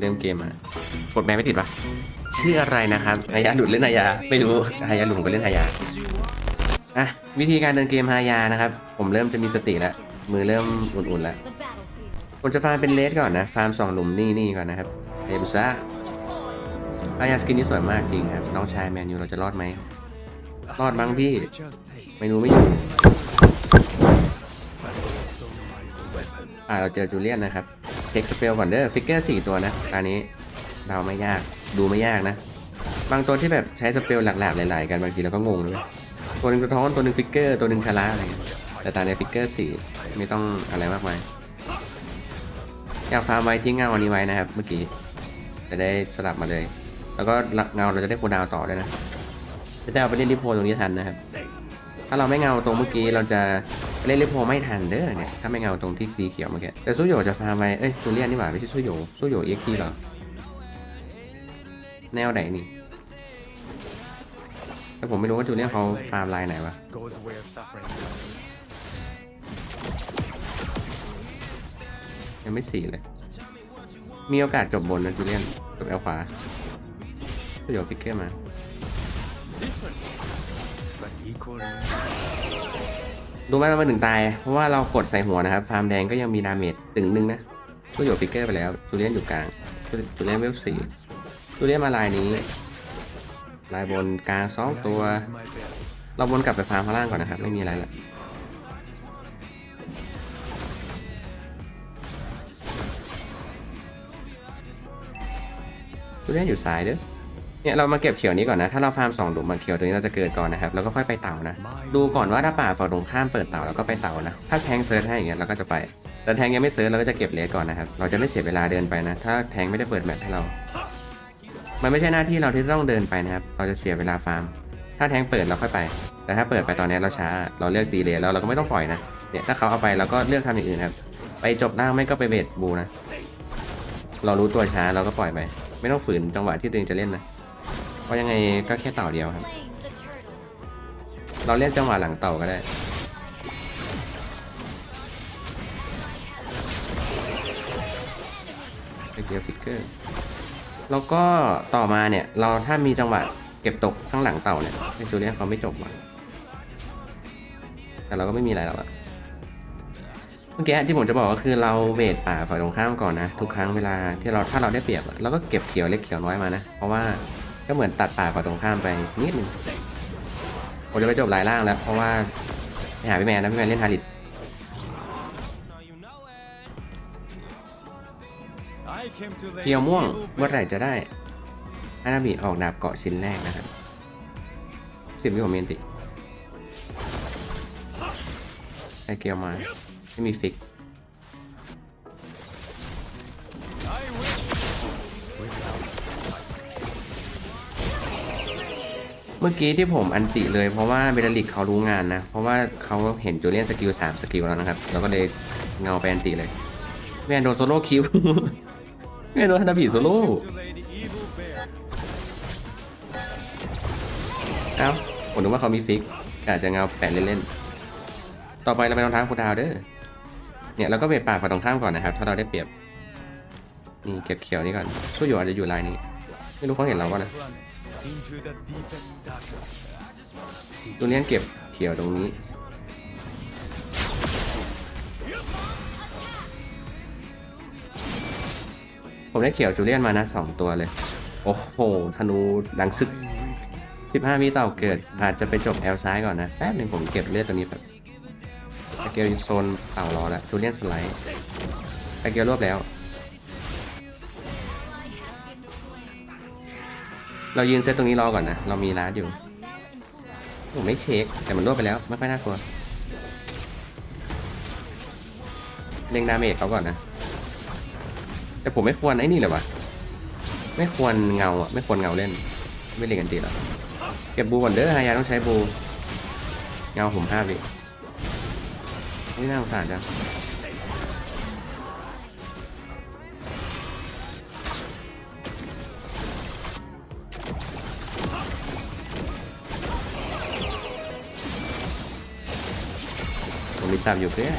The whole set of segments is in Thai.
เริ่มเกมมากดแบนไม่ติดปะชื่ออะไรนะครับฮายาหลุดเล่นฮายาไม่รู้ฮายาหลุดผมก็เล่นฮายาอะวิธีการเดินเกมฮายานะครับ ผมเริ่มจะมีสติแล้วมือเริ่มอุ่นๆแล้วผมจะฟาร์มเป็นเลสก่อนนะฟาร์มสองหลุมนี่นี่ก่อนนะครับเฮบุซ่าอายาสกินนี่สวยมากจริงครับน้องชายแมนยูเราจะรอดไหมรอดมั้งพี่ไม่รู้ไม่อยู่อ่าเราเจอจูเลียนนะครับเช็คสเปลก่อนเด้อฟิกเกอร์สี่ตัวนะตอนนี้เดาไม่ยากดูไม่ยากนะ บางตัวที่แบบใช้สเปลหลักๆหลายๆกันบางทีเราก็งงเลยตัวหนึ่งสะท้อนตัวหนึ่งฟิกเกอร์ตัวหนึ่งชาระอะไรแต่ตาในฟิกเกอร์สี่ไม่ต้องอะไรมากมายอยากฟาร์มไว้ที่เงาอันนี้ไว้นะครับ เมื่อกี้จะได้สลับมาเลย แล้วก็เงาเราจะได้โคดาวต่อด้วยนะจะได้เอาไปเล่นริโพตรงนี้ทันนะครับ ถ้าเราไม่เงาตรงเมื่อกี้เราจะ เล่นริโพไม่ทันเด้อเนี่ย ถ้าไม่เงาตรงที่สีเขียวเมื่อกี้ แต่สู้โยจะฟาร์มไว้เอ้ยจูเลียนนี่หว่าไม่ใช่สู้โยสู้โยเอ็กซ์ทีหรอ แนวไหนนี่แต่ผมไม่รู้ว่าจูเลียนเขาฟาร์มลายไหนวะยังไม่สี่เลย มีโอกาสจบบนนะจูเลียนจบแอลขวาสู้โยฟิกเกอร์มา รู้ไหมว่ามันถึงตาย เพราะว่าเรากดใส่หัวนะครับ ฟาร์มแดงก็ยังมีดาเมจตึงนึงนะก็อยู่ฟิกเกอร์ไปแล้วจูเลียนอยู่กลางจูเลียนเวลสี่จูเลียนมาลายนี้ลายบนกลางสองตัว เราวนกลับไปฟาร์มข้างล่างก่อนนะครับ ไม่มีอะไรละจูเลียนอยู่ซ้ายเด้อ เนี่ยเรามาเก็บเขียวนี้ก่อนนะ ถ้าเราฟาร์มสองหลุมมาเขียวตัวนี้เราจะเกิดก่อนนะครับ แล้วก็ค่อยไปเต่านะ ดูก่อนว่าถ้าป่าฝั่งตรงข้ามเปิดเต่าแล้วก็ไปเต่านะ ถ้าแทงเซิร์ชให้อย่างเงี้ยเราก็จะไป แต่แทงยังไม่เซิร์ชเราก็จะเก็บเลสก่อนนะครับ เราจะไม่เสียเวลาเดินไปนะ ถ้าแทงไม่ได้เปิดแมปให้เรา มันไม่ใช่หน้าที่เราที่ต้องเดินไปนะครับ เราจะเสียเวลาฟาร์ม ถ้าแทงเปิดเราค่อยไป แต่ถ้าเปิดไปตอนนี้เราช้า เราเลือกตีเลสแล้วเราก็ไม่ต้องปล่อยนะ เนี่ยถ้าเขาเอาไปเราก็เลือกทำอย่างอื่นครับ ไปจบล่างไม่ก็ไปเวทบูนะ เรารู้ตัวช้าเราก็ปล่อยไป ไม่ต้องฝืนจังหวะที่ตัวเองจะเล่นนะ เพราะยังไงก็แค่เต่าเดียวครับ เราเล่นจังหวะหลังเต่าก็ได้เกียร์ฟิกเกอร์ แล้วก็ต่อมาเนี่ย เราถ้ามีจังหวะเก็บตกข้างหลังเต่าเนี่ยในจูเลียนเขาไม่จบหรอกแต่เราก็ไม่มีอะไรหรอกอะเมื่อกี้ที่ผมจะบอกก็คือเราเวทป่าฝ่ายตรงข้ามก่อนนะ ทุกครั้งเวลาที่เราถ้าเราได้เปรียบเราก็เก็บเขียวเล็กเขียวน้อยมานะ เพราะว่า ก็เหมือนตัดป่าฝ่าตรงข้ามไปนิดนึงผมจะไปจบลายล่างแล้ว เพราะว่าไปหาพี่แมนนะพี่แมนเล่นฮาริด I came to lay เกียวม่วงเมื่อไหร่จะได้ฮานาบิออกดาบเกาะชิ้นแรกนะครับสิบวิผมเมนติไอเกียวมาไม่มีฟิก มื่อกี้ที่ผมอันติเลยเพราะว่าเบลลิกเขารู้งานนะ เพราะว่าเขาเห็นจูเลียนสกิล3สกิลแล้วนะครับเราก็เลยเงาไปอันติเลยแมนโดนโซโล่คิวแมนโดนฮานาบิโซโล่เอ้าผมนึกว่าเขามีฟิก อาจจะเงาแปะเล่นๆ ต่อไปเราไปรองเท้าคูดาวเด้อ เนี่ยเราก็เวทป่าฝั่งตรงข้ามก่อนนะครับ ถ้าเราได้เปรียบ นี่เก็บเขียวนี่ก่อนช่วยอยู่อาจจะอยู่ลายนี้ ไม่รู้เขาเห็นเราว่านะ ตัวนี้เก็บเขียวตรงนี้ผมได้เขียวจูเลียนมานะสองตัวเลย โอ้โห ธนูดังซึก 15วิเต่าเกิด อาจจะไปจบแอลซ้ายก่อนนะ แป๊บหนึ่งผมเก็บเลือดตัวนี้แบบไอเกลโซนเต่ารอแล้วจูเลียนสไลด์ไอเกลรวบแล้ว เรายืนเซตตรงนี้รอก่อนนะ เรามีร้านอยู่ผมไม่เช็ค แต่มันรวบไปแล้ว ไม่ค่อยน่ากลัวเล็งดาเมจเขาก่อนนะ แต่ผมไม่ควรไอ้นี่เลยวะไม่ควรเงาอะ ไม่ควรเงาเล่น ไม่เล่นกันตีหรอกเก็บบูก่อนเด้อฮายาต้องใช้บู เงาผมห้าวินี่น่าสงสารจัง ผมมีตามอยู่เพื่อ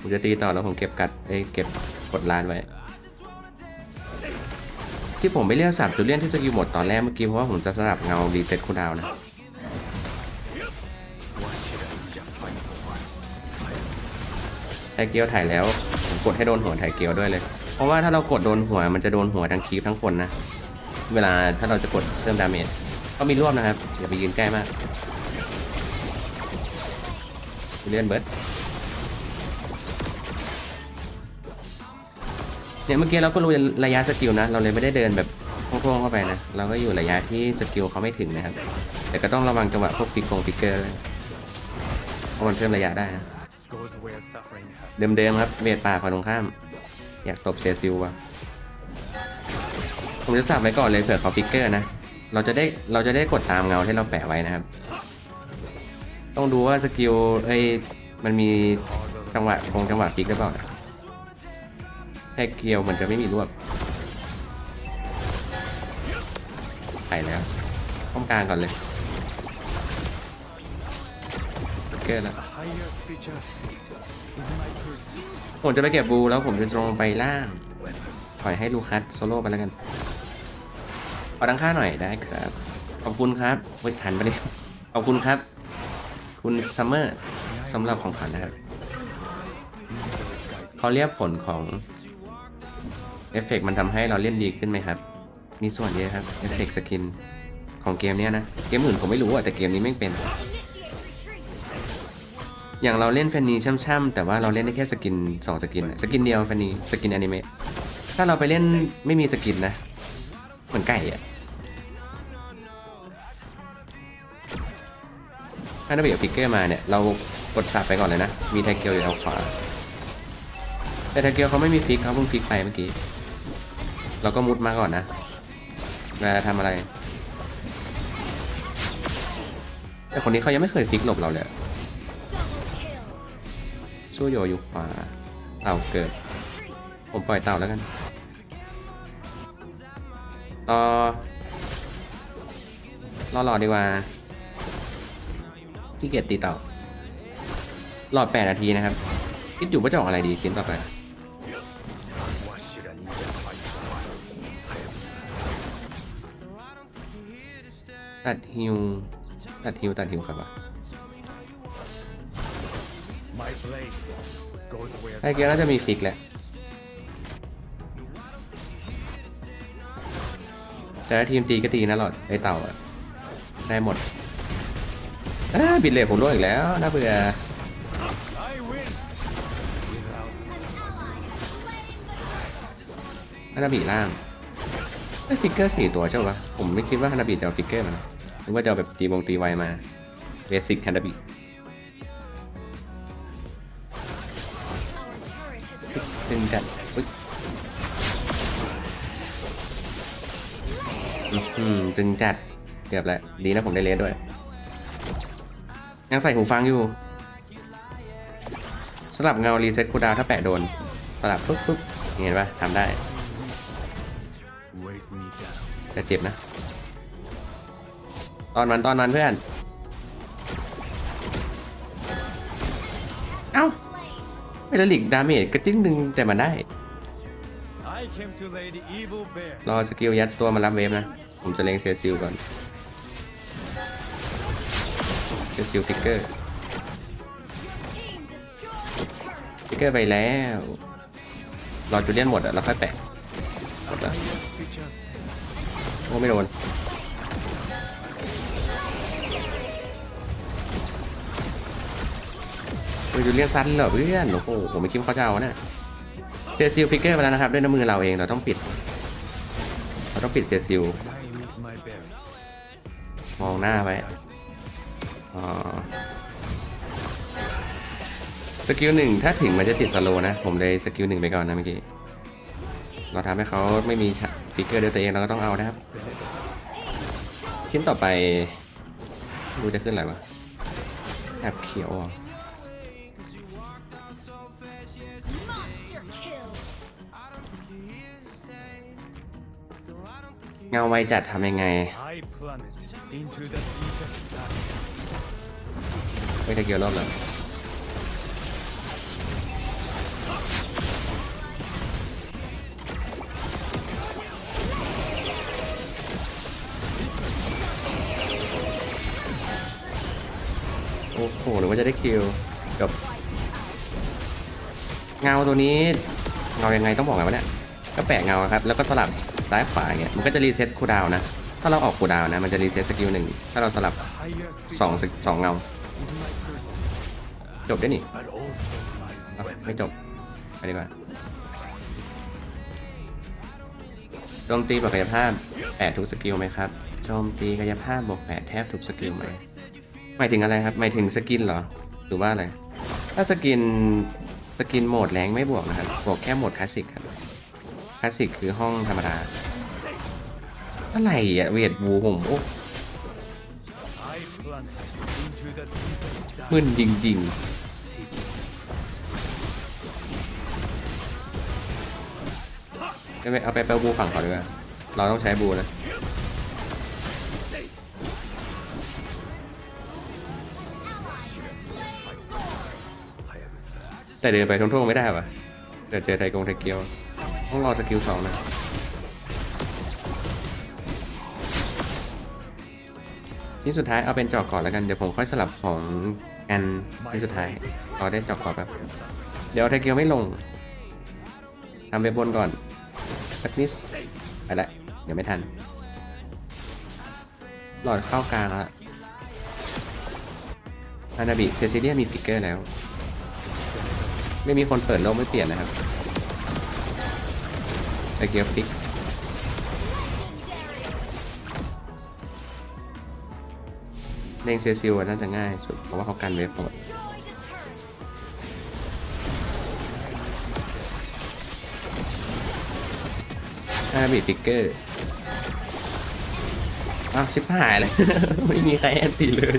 ผมจะตีต่อแล้วผมเก็บกัดเอ้ยเก็บกดลานไว้ ที่ผมไม่เลือกสับจูเลียนที่สกิลหมดตอนแรกเมื่อกี้เพราะว่าผมจะสลับเงารีเซ็ตคูดาวน์นะไทเกียวถ่ายแล้วผมกดให้โดนหัวไทเกียวด้วยเลย เพราะว่าถ้าเรากดโดนหัวมันจะโดนหัวทั้งคีฟทั้งคนนะ เวลาถ้าเราจะกดเพิ่มดาเมจก็มีรวบนะครับอย่าไปยืนใกล้มาก เลื่อนเบิร์ดเนี่ยเมื่อกี้เราก็รู้ระยะสกิลนะ เราเลยไม่ได้เดินแบบโพ่งเข้าไปนะ เราก็อยู่ระยะที่สกิลเขาไม่ถึงนะครับ แต่ก็ต้องระวังจังหวะพวกฟิกกงฟิกเกอร์ด้วยเพราะมันเพิ่มระยะได้นะเดิมๆครับเวทป่าฝั่งตรงข้าม อยากตบเซซิลวะผมจะสับไว้ก่อนเลยเผื่อเขาฟิกเกอร์นะ เราจะได้เราจะได้กดตามเงาที่เราแปะไว้นะครับ ต้องดูว่าสกิลเอ้มันมีจังหวะคงจังหวะฟิกหรือเปล่าแค่เกียวเหมันจะไม่มีรวบไปแล้วป้อมกลางก่อนเลยเกอร์แล้วผมจะไปเก็บบูแล้วผมจะตรงไปล่างปล่อยให้ลูคัสโซโล่ไปแล้วกันขอดังค่าหน่อยได้ครับ ขอบคุณครับเฮ้ยทันไปเนี่ยขอบคุณครับ คุณซัมเมอร์สำหรับของขวัญนะครับเขาเรียกผลของเอฟเฟกต์มันทำให้เราเล่นดีขึ้นไหมครับ มีส่วนเยอะครับเอฟเฟกต์สกินของเกมเนี้ยนะ เกมอื่นผมไม่รู้อะแต่เกมนี้ไม่เป็น อย่างเราเล่นแฟนนีช่ำๆแต่ว่าเราเล่นได้แค่สกินสองสกิน สกินเดียวแฟนนีสกินอนิเมะถ้าเราไปเล่นไม่มีสกินนะเหมือนไก่อะ ถ้าเราไปกับฟิกเกอร์มาเนี่ย เรากดสับไปก่อนเลยนะ มีไทเกียวอยู่ทางขวา แต่ไทเกียวเขาไม่มีฟิกเขาเพิ่งฟิกไปเมื่อกี้ เราก็มุดมาก่อนนะเวลาทำอะไร แต่คนนี้เขายังไม่เคยฟิกหลบเราเลยสู้โยอยู่ขวาเต่าเกิด ผมปล่อยเต่าแล้วกันรอรอหลอดีกว่า ที่เกียจตีเต่าหลอด 8 นาทีนะครับ คิดอยู่ว่าจะออกอะไรดีชิ้นต่อไป ตัดฮิว ตัดฮิว ตัดฮิวครับวะไอเกียร์น่าจะมีฟิกแหละ แต่ถ้าทีมตีก็ตีนะหลอดไอเต่าอะได้หมด บิดเลทผมร่วงอีกแล้วน่าเบื่อฮานาบิล่างไอ้ฟิกเกอร์สี่ตัวใช่ปะผมไม่คิดว่าฮานาบิจะเอาฟิกเกอร์มานะนึกว่าจะเอาแบบตีวงตีไวมาเบสิกฮานาบิตึงจัดอุ๊ยอื้อหือตึงจัด เกือบแล้ว ดีนะผมได้เลสด้วย ยังใส่หูฟังอยู่สลับเงารีเซ็ตคูดาวถ้าแปะโดนสลับปุ๊บปุ๊บเห็นปะทำได้แต่เจ็บนะ ตอนมันตอนมันเพื่อน เอ้าเมทัลลิกดาเมจกระจึ้งหนึ่งแต่มันได้ รอสกิลยัดตัวมารับเวฟนะ ผมจะเล็งเซซิลก่อน เซซิลฟิกเกอร์ฟิกเกอร์ไปแล้ว รอจูเลียนหมดอะแล้วค่อยแปะหมดล้ว Higher creature's fate โอ้ไม่โดนจูเลียนซันเหรอเพื่อนโอ้โหผมไม่คิดเขาจะเอาเนะเซซิลฟิกเกอร์ไปแล้วนะครับ ด้วยน้ำมือเราเองเราต้องปิด เราต้องปิดเซซิลมองหน้าไว้ สกิลหนึ่งถ้าถึงมันจะติดสโลนะ ผมเลยสกิลหนึ่งไปก่อนนะเมื่อกี้ เราทำให้เขาไม่มีฟิกเกอร์ด้วยตัวเองเราก็ต้องเอานะครับ ชิ้นต่อไปดูจะขึ้นอะไรวะแอบเขียวอะเงาไวจัดทำยังไง สเกลรอบหลังโอ้โหหรือว่าจะได้คิวกับเงาตัวนี้เงายังไงต้องบอกไงวะเนี่ยก็แปะเงาครับแล้วก็สลับซ้ายขวาเนี่ยมันก็จะรีเซ็ตคูดาวนะ ถ้าเราออกคูดาวนะ มันจะรีเซ็ตสกิลหนึ่งถ้าเราสลับสองสองเงา จบได้นี่ but also my เอ้า weapon. ไม่จบไปดีกว่าโจมตีบวกกายภาพแปดทุกสกิลไหมครับโจมตีกายภาพบวกแปดแทบทุกสกิลไหมหมายถึงอะไรครับหมายถึงสกินเหรอหรือว่าอะไรถ้าสกินสกินโหมดแรงไม่บวกนะครับบวกแค่โหมดคลาสสิกครับคลาสสิกคือห้องธรรมดาอะไรอะเวทบูผมโอ้ I plunge into the deepest มึนจริงๆ เอาไปเอาไปเปลบูฝั่งเขาดีกว่าเราต้องใช้บูนะแต่เดินไปทุ่งๆไม่ได้วะเดี๋ยวเจอไทกงไทเกียวต้องรอสกิลสองนะที่สุดท้ายเอาเป็นจอกก่อนแล้วกันเดี๋ยวผมค่อยสลับของกันที่สุดท้ายรอได้จอกก่อนแบบเดี๋ยวไทเกียวไม่ลงทำไปบนก่อน สักนิดไปละเดี๋ยวไม่ทัน หลอดเข้ากลางแล้วฮานาบิเซซิเลียมีฟิกเกอร์แล้ว ไม่มีคนเปิดโลกไม่เปลี่ยนนะครับไอเกียวฟิกเลงเซซิลน่าจะง่ายสุดเพราะว่าเขากันเวฟหมด บีฟิกเกอร์อ้าวชิบหายเลย ไม่มีใครแอนตีเลย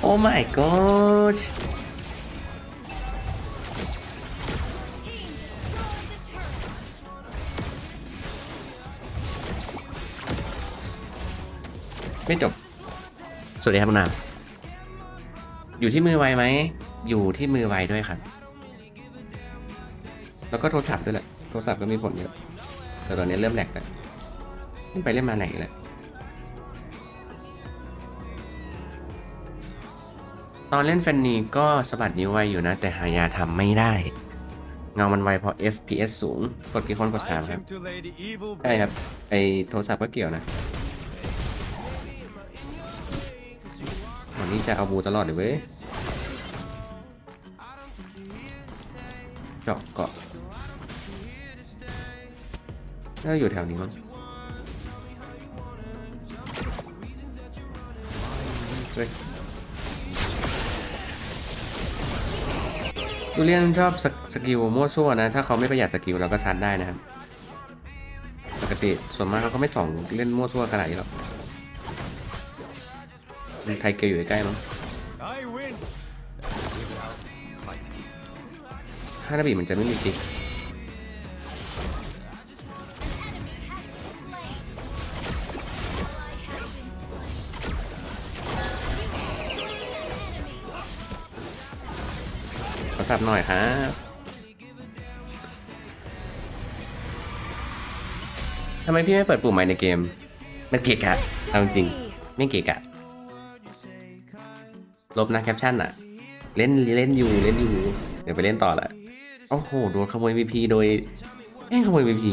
โอ้ my god ไม่จบ สวัสดีครับคุณนามอยู่ที่มือไวไหม อยู่ที่มือไวด้วยครับ แล้วก็โทรศัพท์ด้วยแหละ โทรศัพท์ก็มีผลเยอะ แต่ตอนนี้เริ่มแหลกแล้วเล่นไปเล่นมาไหนแล้วตอนเล่นแฟนนีก็สะบัดนิ้วไวอยู่นะ แต่หายาทำไม่ได้ เงามันไวเพราะ FPS สูง กดกี่คนกด I 3ครับ came to lay the evil ใช่ครับไอโทรศัพท์ก็เกี่ยวนะวันนี้จะเอาบูตลอดเลยเว้ยเจาะเกาะ น่าจะอยู่แถวนี้มั้งเฮ้ยดูเรียนชอบสกสกิลมั่วซั่วนะ ถ้าเขาไม่ประหยัดสกิลเราก็ซัดได้นะครับ ปกติส่วนมากเขาก็ไม่ส่องเล่นมั่วซั่วขนาดนี้หรอกไทยเกลอยู่ใกล้ๆมั้ง I win without fighting. ฮานาบิมันจะไม่มีกิ๊ก ขอสับหน่อยครับทำไมพี่ไม่เปิดปุ่มใหม่ในเกม มันเกะกะเอาจริง ไม่เกะกะ ลบนะแคปชั่นอะเล่นเล่นอยู่เล่นอยู่ เดี๋ยวไปเล่นต่อละโอ้โห โดนขโมย VP โดยแม่งขโมย VP